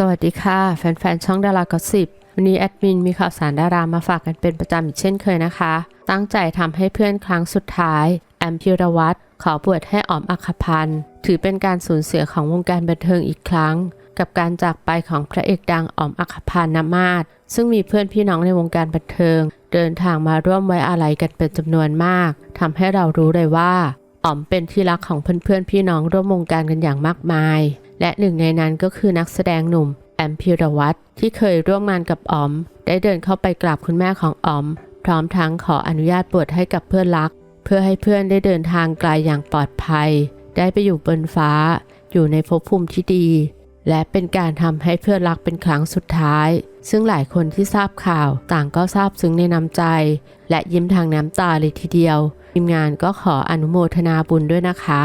สวัสดีค่ะ แฟน ๆ ช่องดารากอสิบวันนี้แอดมินมีข่าวสารดารามาฝากกันเป็นประจำอีกเช่นเคยนะคะ ตั้งใจทำให้เพื่อนครั้งสุดท้าย แอมพิรวัตรขอบวชให้ออมอัคพันธ์ถือเป็นการสูญเสียของวงการบันเทิงอีกครั้ง กับการจากไปของพระเอกดังออมอัคคพันธ์นมาศซึ่งมีเพื่อนพี่น้องในวงการบันเทิง เดินทางมาร่วมไว้อาลัยกันเป็นจำนวนมากทำให้เรารู้เลยว่าอ๋อมเป็นที่รักของเพื่อนๆพี่น้องร่วมวงการกันอย่างมากมาย และหนึ่งในนั้นก็คือนักแสดงหนุ่มแอมพิรวัตรที่เคยร่วมงานกับอ๋อม ได้เดินเข้าไปกราบคุณแม่ของอ๋อม พร้อมทั้งขออนุญาตบวชให้กับเพื่อนรัก เพื่อให้เพื่อนได้เดินทางไกลอย่างปลอดภัย ได้ไปอยู่บนฟ้า อยู่ในภพภูมิที่ดี และเป็นการทำให้เพื่อนรักเป็นครั้งสุดท้าย ซึ่งหลายคนที่ทราบข่าวต่างก็ทราบซึ้งในน้ำใจ และยิ้มทางน้ำตาเลยทีเดียวทีมงานก็ขออนุโมทนาบุญด้วยนะคะ